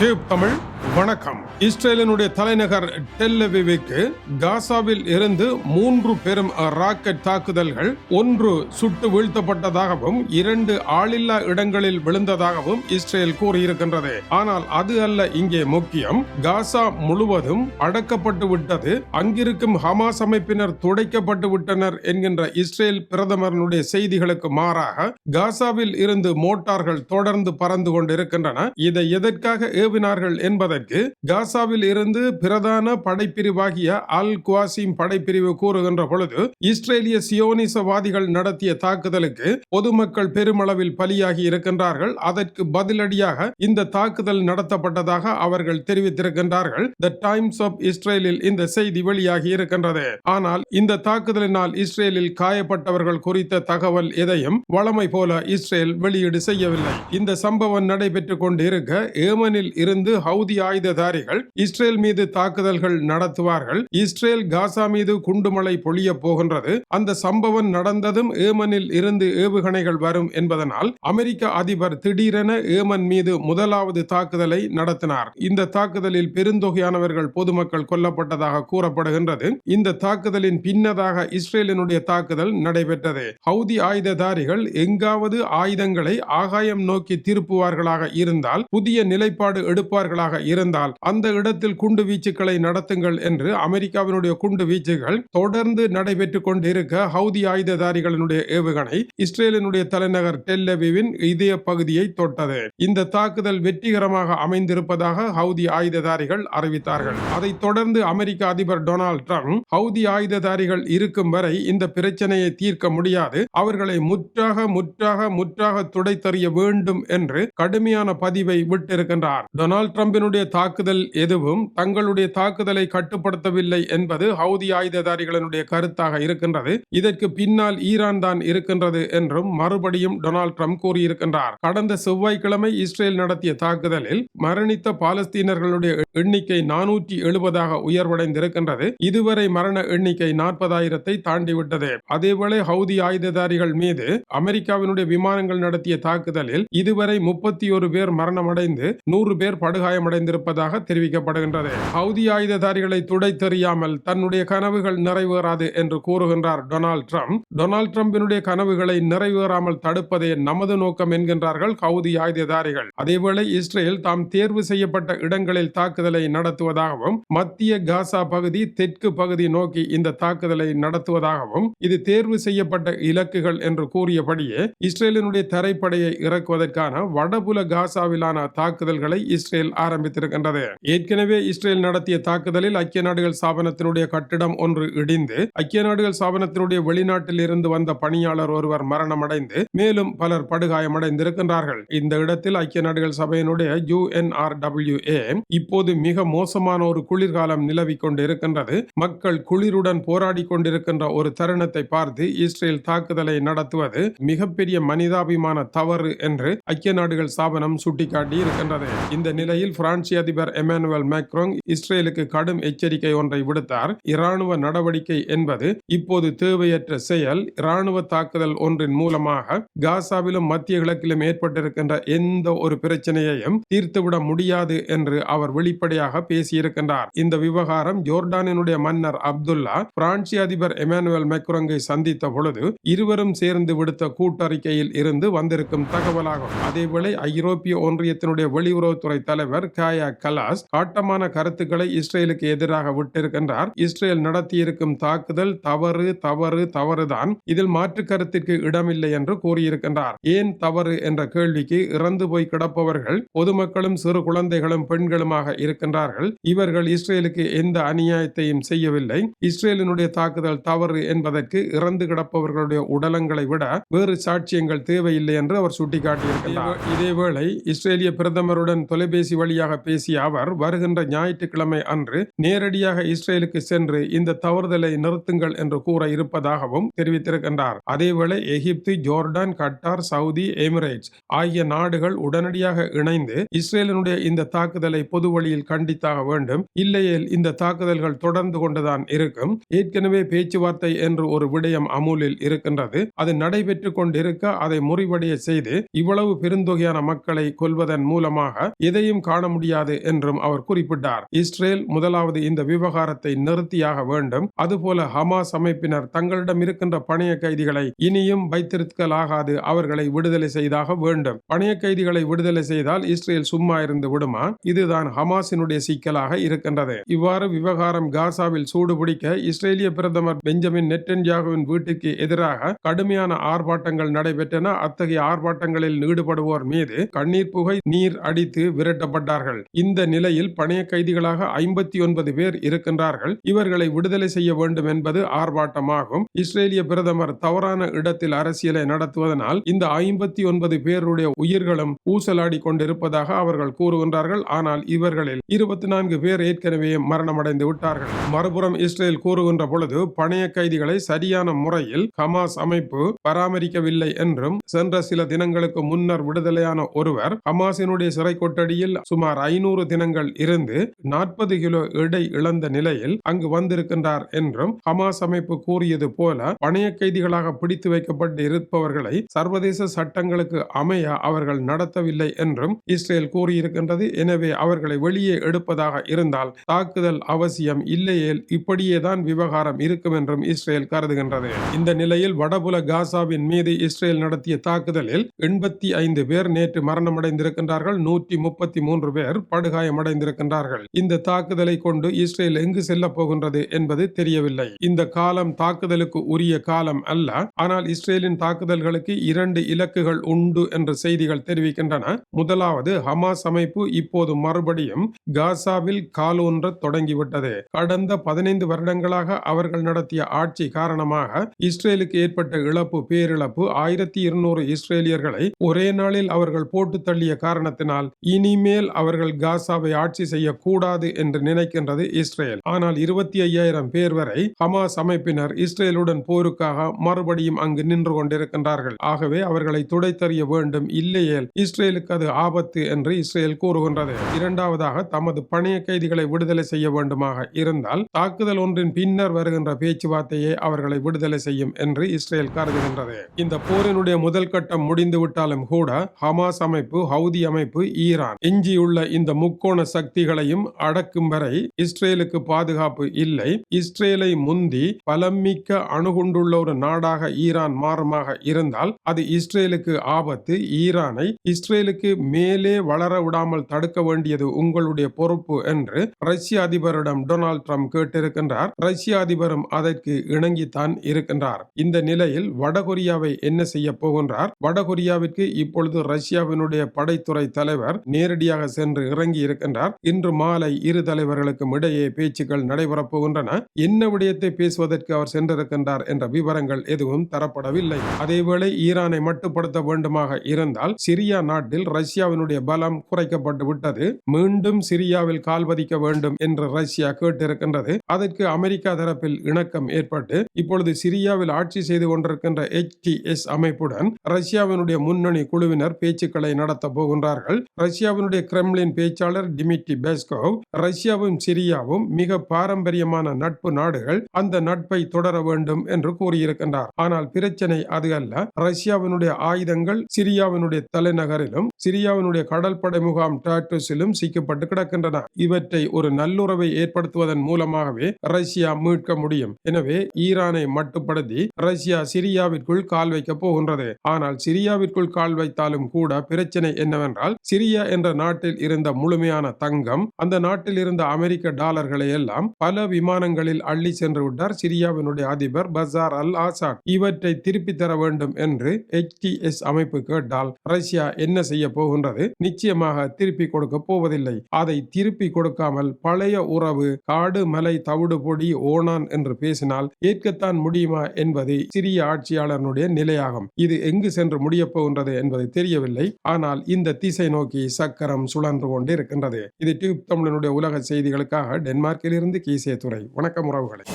Tube Tamil. வணக்கம். இஸ்ரேலினுடைய தலைநகர் டெல்லவிவிக்கு காசாவில் இருந்து மூன்று பெரும் ராக்கெட் தாக்குதல்கள் ஒன்று சுட்டு வீழ்த்தப்பட்டதாகவும் இரண்டு ஆளில்லா இடங்களில் விழுந்ததாகவும் இஸ்ரேல் கூறியிருக்கின்றது. ஆனால் அது அல்ல இங்கே முக்கியம். காசா முழுவதும் அடக்கப்பட்டு விட்டது. அங்கிருக்கும் ஹமாஸ் அமைப்பினர் துடைக்கப்பட்டு விட்டனர் என்கின்ற இஸ்ரேல் பிரதமரனுடைய செய்திகளுக்கு மாறாக காசாவில் இருந்து மோட்டார்கள் தொடர்ந்து பறந்து கொண்டிருக்கின்றன. இதை எதற்காக ஏவினார்கள் என்பதை என்பதற்கு காசாவில் இருந்து பிரதான படைப்பிரிவாகிய அல் குவாசிம் படைப்பிரிவு கூறுகின்ற பொழுது இஸ்ரேலிய சியோனிசவாதிகள் நடத்திய தாக்குதலுக்கு பொதுமக்கள் பெருமளவில் பலியாகி இருக்கின்றார்கள். அதற்கு பதிலடியாக இந்த தாக்குதல் நடத்தப்பட்டதாக அவர்கள் தெரிவித்திருக்கின்றார்கள். த டைம்ஸ் ஆஃப் இஸ்ரேலில் இந்த செய்தி வெளியாகி இருக்கின்றது. ஆனால் இந்த தாக்குதலினால் இஸ்ரேலில் காயப்பட்டவர்கள் குறித்த தகவல் எதையும் வளமை போல இஸ்ரேல் வெளியீடு செய்யவில்லை. இந்த சம்பவம் நடைபெற்றுக் கொண்டிருக்க ஏமனில் இருந்து ஹவுதி ஆயுததாரிகள் இஸ்ரேல் மீது தாக்குதல்கள் நடத்துவார்கள். இஸ்ரேல் காசா மீது குண்டுமலை பொழிய போகின்றது. அந்த சம்பவம் நடந்ததும் ஏமனில் இருந்து ஏவுகணைகள் வரும் என்பதனால் அமெரிக்க அதிபர் திடீரென ஏமன் மீது முதலாவது தாக்குதலை நடத்தினார். இந்த தாக்குதலில் பெருந்தொகையானவர்கள் பொதுமக்கள் கொல்லப்பட்டதாக கூறப்படுகின்றது. இந்த தாக்குதலின் பின்னதாக இஸ்ரேலினுடைய தாக்குதல் நடைபெற்றது. ஹவுதி ஆயுததாரிகள் எங்காவது ஆயுதங்களை ஆகாயம் நோக்கி திருப்புவார்களாக இருந்தால் புதிய நிலைப்பாடு எடுப்பார்களாக இருந்தால் அந்த இடத்தில் குண்டு வீச்சுக்களை நடத்துங்கள் என்று அமெரிக்காவினுடைய குண்டு வீச்சுகள் தொடர்ந்து நடைபெற்றுக் கொண்டிருக்க ஹவுதி ஆயுததாரிகளினுடைய ஏவுகணை இஸ்ரேலினுடைய தலைநகர் டெல்லவிவின் இதய பகுதியை தொட்டது. இந்த தாக்குதல் வெற்றிகரமாக அமைந்திருப்பதாக ஹவுதி ஆயுததாரிகள் அறிவித்தார்கள். அதைத் தொடர்ந்து அமெரிக்க அதிபர் டொனால்ட் ட்ரம்ப் ஹவுதி ஆயுததாரிகள் இருக்கும் வரை இந்த பிரச்சனையை தீர்க்க முடியாது. அவர்களை முற்றாக முற்றாக முற்றாக துடைத்தறிய வேண்டும் என்று கடுமையான பதிவை விட்டிருக்கின்றார். டொனால்ட் ட்ரம்பினுடைய தாக்குதல் எதுவும் தங்களுடைய தாக்குதலை கட்டுப்படுத்தவில்லை என்பது ஹவுதி ஆயுததாரிகளினுடைய கருத்தாக இருக்கின்றது. இதற்கு பின்னால் ஈரான் தான் இருக்கின்றது என்றும் மறுபடியும் டொனால்ட் ட்ரம்ப் கூறியிருக்கின்றார். கடந்த செவ்வாய்க்கிழமை இஸ்ரேல் நடத்திய தாக்குதலில் மரணித்த பாலஸ்தீனர்களுடைய எண்ணிக்கை நானூற்றி எழுபதாக உயர்வடைந்திருக்கின்றது. இதுவரை மரண எண்ணிக்கை நாற்பதாயிரத்தை தாண்டிவிட்டது. அதேவேளை ஹவுதி ஆயுததாரிகள் மீது அமெரிக்காவினுடைய விமானங்கள் நடத்திய தாக்குதலில் இதுவரை முப்பத்தி ஒரு பேர் மரணமடைந்து நூறு பேர் படுகாயமடைந்து படுகாயமடைந்திருப்பதாக தெரிவிக்கப்படுகின்றது. ஹவுதி ஆயுததாரிகளை துடைத்தெறியாமல் தன்னுடைய கனவுகள் நிறைவேறாது என்று கூறுகின்றார் டொனால்ட் ட்ரம்ப். டொனால்ட் ட்ரம்பினுடைய கனவுகளை நிறைவேறாமல் தடுப்பதே நமது நோக்கம் என்கின்றார்கள் ஹவுதி ஆயுததாரிகள். அதேவேளை இஸ்ரேல் தாம் தேர்வு செய்யப்பட்ட இடங்களில் தாக்குதலை நடத்துவதாகவும் மத்திய காசா பகுதி தெற்கு பகுதி நோக்கி இந்த தாக்குதலை நடத்துவதாகவும் இது தேர்வு செய்யப்பட்ட இலக்குகள் என்று கூறியபடியே இஸ்ரேலினுடைய தரைப்படையை இறக்குவதற்கான வடபுல காசாவிலான தாக்குதல்களை இஸ்ரேல் ஆரம்பித்து தெரிவித்திருக்கின்றது ஏற்கனவே இஸ்ரேல் நடத்திய தாக்குதலில் ஐக்கிய நாடுகள் ஸ்தாபனத்தினுடைய கட்டிடம் ஒன்று இடிந்து ஐக்கிய நாடுகள் ஸ்தாபனத்தினுடைய வெளிநாட்டில் இருந்து வந்த பணியாளர் ஒருவர் மரணமடைந்து மேலும் பலர் படுகாயமடைந்திருக்கின்றார்கள். இந்த இடத்தில் ஐக்கிய நாடுகள் சபையினுடைய யுஎன்ஆர்டபிள்யூஏ இப்போது மிக மோசமான ஒரு குளிர்காலம் நிலவிக் கொண்டிருக்கின்றது. மக்கள் குளிருடன் போராடி கொண்டிருக்கின்ற ஒரு தருணத்தை பார்த்து இஸ்ரேல் தாக்குதலை நடத்துவது மிகப்பெரிய மனிதாபிமான தவறு என்று ஐக்கிய நாடுகள் ஸ்தாபனம் சுட்டிக்காட்டி இருக்கின்றது இந்த நிலையில் பிரான்ஸ் பிரான்சிய அதிபர் எமானுவல் மேக்ரோங் இஸ்ரேலுக்கு கடும் எச்சரிக்கை ஒன்றை விடுத்தார். இராணுவ நடவடிக்கை என்பது இப்போது தேவையற்ற செயல். இராணுவ தாக்குதல் ஒன்றின் மூலமாக காசாவிலும் மத்திய கிழக்கிலும் ஏற்பட்டிருக்கின்ற எந்த ஒரு பிரச்சனையையும் தீர்த்துவிட முடியாது என்று அவர் வெளிப்படையாக பேசியிருக்கின்றார். இந்த விவகாரம் ஜோர்டானினுடைய மன்னர் அப்துல்லா பிரான்சிய அதிபர் எமானுவல் மெக்ரோங்கை சந்தித்த பொழுது இருவரும் சேர்ந்து விடுத்த கூட்டறிக்கையில் இருந்து வந்திருக்கும் தகவலாகும். அதேவேளை ஐரோப்பிய ஒன்றியத்தினுடைய வெளியுறவுத்துறை தலைவர் காய கலாஸ் காட்டமான கருத்துக்களை இஸ்ரேலுக்கு எதிராக விட்டிருக்கின்றார். இஸ்ரேல் நடத்தியிருக்கும் தாக்குதல் தவறு தவறு தவறுதான். இதில் மாற்று கருத்திற்கு இடமில்லை என்று கூறியிருக்கின்றார். ஏன் தவறு என்ற கேள்விக்கு இறந்து போய் கிடப்பவர்கள் பொதுமக்களும் சிறு குழந்தைகளும் பெண்களுமாக இருக்கின்றார்கள். இவர்கள் இஸ்ரேலுக்கு எந்த அநியாயத்தையும் செய்யவில்லை. இஸ்ரேலினுடைய தாக்குதல் தவறு என்பதற்கு இறந்து கிடப்பவர்களுடைய உடலங்களை விட வேறு சாட்சியங்கள் தேவையில்லை என்று அவர் சுட்டிக்காட்டியிருக்கிறார் இதேவேளை இஸ்ரேலிய பிரதமருடன் தொலைபேசி வழியாக பேசிய அவர் வருகின்ற ஞாயிற்றுக்கிழமை அன்று நேரடியாக இஸ்ரேலுக்கு சென்று இந்த தவறுதலை நிறுத்துங்கள் என்று கூற இருப்பதாகவும் தெரிவித்திருக்கின்றார். அதேவேளை Egypt Jordan Qatar Saudi Emirates ஆகிய நாடுகள் உடனடியாக இணைந்து இஸ்ரேலினுடைய இந்த தாக்குதலை பொது வழியில் கண்டித்தாக வேண்டும். இல்லையேல் இந்த தாக்குதல்கள் தொடர்ந்து கொண்டுதான் இருக்கும். ஏற்கனவே பேச்சுவார்த்தை என்று ஒரு விடயம் அமுலில் இருக்கின்றது. அது நடைபெற்று கொண்டிருக்க அதை முறிவடைய செய்து இவ்வளவு பெருந்தொகையான மக்களை கொல்வதன் மூலமாக எதையும் காண முடியாது முடியாது என்றும் அவர் குறிப்பிட்டார். இஸ்ரேல் முதலாவது இந்த விவகாரத்தை நிறுத்தியாக வேண்டும். அதுபோல ஹமாஸ் அமைப்பினர் தங்களிடம் இருக்கின்ற பணைய கைதிகளை இனியும் வைத்திருக்கலாகாது அவர்களை விடுதலை செய்தாக வேண்டும். பணைய கைதிகளை விடுதலை செய்தால் இஸ்ரேல் சும்மா இருந்து விடுமா? இதுதான் ஹமாஸினுடைய சிக்கலாக இருக்கின்றது. இவ்வாறு விவகாரம் காசாவில் சூடுபிடிக்க இஸ்ரேலிய பிரதமர் பெஞ்சமின் நெட்டன்யாகுவின் வீட்டுக்கு எதிராக கடுமையான ஆர்ப்பாட்டங்கள் நடைபெற்றன. அத்தகைய ஆர்ப்பாட்டங்களில் ஈடுபடுவோர் மீது கண்ணீர் புகை நீர் அடித்து விரட்டப்பட்டார்கள். இந்த நிலையில் பணைய கைதிகளாக ஐம்பத்தி ஒன்பது பேர் இருக்கின்றார்கள். இவர்களை விடுதலை செய்ய வேண்டும் என்பது ஆர்ப்பாட்டமாகும். இஸ்ரேலிய பிரதமர் தவறான இடத்தில் அரசியலை நடத்துவதனால் இந்த ஐம்பத்தி ஒன்பது பேருடைய உயிர்களும் ஊசலாடி கொண்டிருப்பதாக அவர்கள் கூறுகின்றார்கள். ஆனால் இவர்களில் இருபத்தி நான்கு பேர் ஏற்கனவே மரணமடைந்து விட்டார்கள். மறுபுறம் இஸ்ரேல் கூறுகின்ற பொழுது பணைய கைதிகளை சரியான முறையில் ஹமாஸ் அமைப்பு பராமரிக்கவில்லை என்றும் சென்ற சில தினங்களுக்கு முன்னர் விடுதலையான ஒருவர் ஹமாஸினுடைய சிறை கொட்டடியில் சுமார் ஐநூறு தினங்கள் இருந்து நாற்பது கிலோ எடை இழந்த நிலையில் அங்கு வந்திருக்கின்றார் என்றும் ஹமாஸ் அமைப்பு கூறியது போல பணைய கைதிகளாக பிடித்து வைக்கப்பட்டு இருப்பவர்களை சர்வதேச சட்டங்களுக்கு அமைய அவர்கள் நடத்தவில்லை என்றும் இஸ்ரேல் கூறியிருக்கின்றது. எனவே அவர்களை வெளியே எடுப்பதாக இருந்தால் தாக்குதல் அவசியம் இல்லையேல் இப்படியேதான் விவகாரம் இருக்கும் என்றும் இஸ்ரேல் கருதுகின்றது. இந்த நிலையில் வடபுல காசாவின் மீது இஸ்ரேல் நடத்திய தாக்குதலில் எண்பத்தி ஐந்து பேர் நேற்று மரணமடைந்திருக்கின்றார்கள். நூற்றி முப்பத்தி மூன்று பேர் படுகாயமடைந்திருக்கின்றார்கள் இந்த தாக்குதலை கொண்டு இஸ்ரேல் எங்கு செல்ல போகின்றது என்பது தெரியவில்லை. இந்த காலம் தாக்குதலுக்கு உரிய காலம் அல்ல. ஆனால் இஸ்ரேலின் தாக்குதல்களுக்கு இரண்டு இலக்குகள் உண்டு என்ற செய்திகள் தெரிவிக்கின்றன. முதலாவது ஹமாஸ் அமைப்பு இப்போது மறுபடியும் காசாவில் காலூன்ற தொடங்கிவிட்டது. கடந்த பதினைந்து வருடங்களாக அவர்கள் நடத்திய ஆட்சி காரணமாக இஸ்ரேலுக்கு ஏற்பட்ட இழப்பு பேரிழப்பு ஆயிரத்தி இருநூறு இஸ்ரேலியர்களை ஒரே நாளில் அவர்கள் போட்டு தள்ளிய காரணத்தினால் இனிமேல் அவர்கள் காசாவை ஆட்சி செய்யக்கூடாது என்று நினைக்கின்றது இஸ்ரேல். ஆனால் இருபத்தி ஐயாயிரம் பேர் வரை ஹமாஸ் அமைப்பினர் இஸ்ரேலுடன் போருக்காக மறுபடியும் அங்கு நின்று கொண்டிருக்கின்றார்கள். ஆகவே அவர்களை துடைத்தறிய வேண்டும். இல்லையேல் இஸ்ரேலுக்கு அது ஆபத்து என்று இஸ்ரேல் கூறுகின்றது. இரண்டாவதாக தமது பணிய கைதிகளை விடுதலை செய்ய வேண்டுமாக இருந்தால் தாக்குதல் ஒன்றின் பின்னர் வருகின்ற பேச்சுவார்த்தையே அவர்களை விடுதலை செய்யும் என்று இஸ்ரேல் கருதுகின்றது. இந்த போரினுடைய முதல் கட்டம் முடிந்துவிட்டாலும் கூட ஹமாஸ் அமைப்பு ஹவுதி அமைப்பு ஈரான் எஞ்சியுள்ள இந்த முக்கோண சக்திகளையும் அடக்கும் வரை இஸ்ரேலுக்கு பாதுகாப்பு இல்லை. இஸ்ரேலை முந்தி பலமிக்க அணுகுண்டுள்ள ஒரு நாடாக ஈரான் மாறுமாக இருந்தால் அது இஸ்ரேலுக்கு ஆபத்து. ஈரானை இஸ்ரேலுக்கு மேலே வளர விடாமல் தடுக்க வேண்டியது உங்களுடைய பொறுப்பு என்று ரஷ்ய அதிபரிடம் டொனால்ட் ட்ரம்ப் கேட்டிருக்கின்றார். ரஷ்ய அதிபரும் அதற்கு இணங்கித்தான் இருக்கின்றார். இந்த நிலையில் வடகொரியாவை என்ன செய்ய போகின்றார்? வடகொரியாவிற்கு இப்பொழுது ரஷ்யாவினுடைய படைத்துறை தலைவர் நேரடியாக சென்று இறங்கி இருக்கின்றார். இன்று மாலை இரு தலைவர்களுக்கும் இடையே பேச்சுக்கள் நடைபெறப் போகின்றன. என்ன விடயத்தை பேசுவதற்கு அவர் சென்றிருக்கின்றார் என்ற விவரங்கள் எதுவும் தரப்படவில்லை. அதேவேளை ஈரானை மட்டுப்படுத்த வேண்டுமாக இருந்தால் சிரியா நாட்டில் ரஷ்யாவினுடைய பலம் குறைக்கப்பட்டு விட்டது. மீண்டும் சிரியாவில் கால்பதிக்க வேண்டும் என்று ரஷ்யா கேட்டிருக்கின்றது. அதற்கு அமெரிக்கா தரப்பில் இணக்கம் ஏற்பட்டு இப்பொழுது சிரியாவில் ஆட்சி செய்து கொண்டிருக்கின்ற HTS அமைப்புடன் ரஷ்யாவினுடைய முன்னணி குழுவினர் பேச்சுக்களை நடத்த போகின்றார்கள். ரஷ்யாவினுடைய கிரெம்லின் பேச்சாளர் டிமிட்டி பெஸ்கோவ் ரஷ்யாவும் சிரியாவும் மிக பாரம்பரியமான நட்பு நாடுகள் அந்த நட்பை தொடர வேண்டும் என்று கூறியிருக்கின்றார். ஆனால் பிரச்சனை அது அல்ல. ரஷ்யாவினுடைய ஆயுதங்கள் சிரியாவினுடைய தலைநகரிலும் சிரியாவினுடைய கடற்படை முகாம் டாட்டூஸிலும் சிக்கப்பட்டு கிடக்கின்றன. இவற்றை ஒரு நல்லுறவை ஏற்படுத்துவதன் மூலமாகவே ரஷ்யா மீட்க முடியும். எனவே ஈரானை மட்டுப்படுத்தி ரஷ்யா சிரியாவிற்குள் கால் வைக்க போகின்றது. ஆனால் சிரியாவிற்குள் கால் வைத்தாலும் கூட பிரச்சனை என்னவென்றால் சிரியா என்ற நாட்டில் இருந்து முழுமையான தங்கம் அந்த நாட்டில் இருந்த அமெரிக்க டாலர்களை எல்லாம் பல விமானங்களில் அள்ளி சென்று விட்டார். சிரியாவினுடைய அதிபர் பசார் அல் ஆசாத் இவற்றை திருப்பி தர வேண்டும் என்று HTS அமைப்பு கேட்டால் ரஷ்யா என்ன செய்ய போகின்றது? நிச்சயமாக திருப்பி கொடுக்க போவதில்லை. அதை திருப்பி கொடுக்காமல் பழைய உறவு காடு மலை தவிடு பொடி ஓனான் என்று பேசினால் ஏற்கத்தான் முடியுமா என்பது சிறிய ஆட்சியாளனுடைய நிலையாகும். இது எங்கு சென்று முடியப் போகின்றது என்பது தெரியவில்லை. ஆனால் இந்த திசை நோக்கி சக்கரம் சுழன்று கொண்டு இருக்கின்றது. இது டியூப் தமிழனுடைய உலக செய்திகளுக்காக டென்மார்க்கிலிருந்து கீசே துறை வணக்கம் உறவுகளை.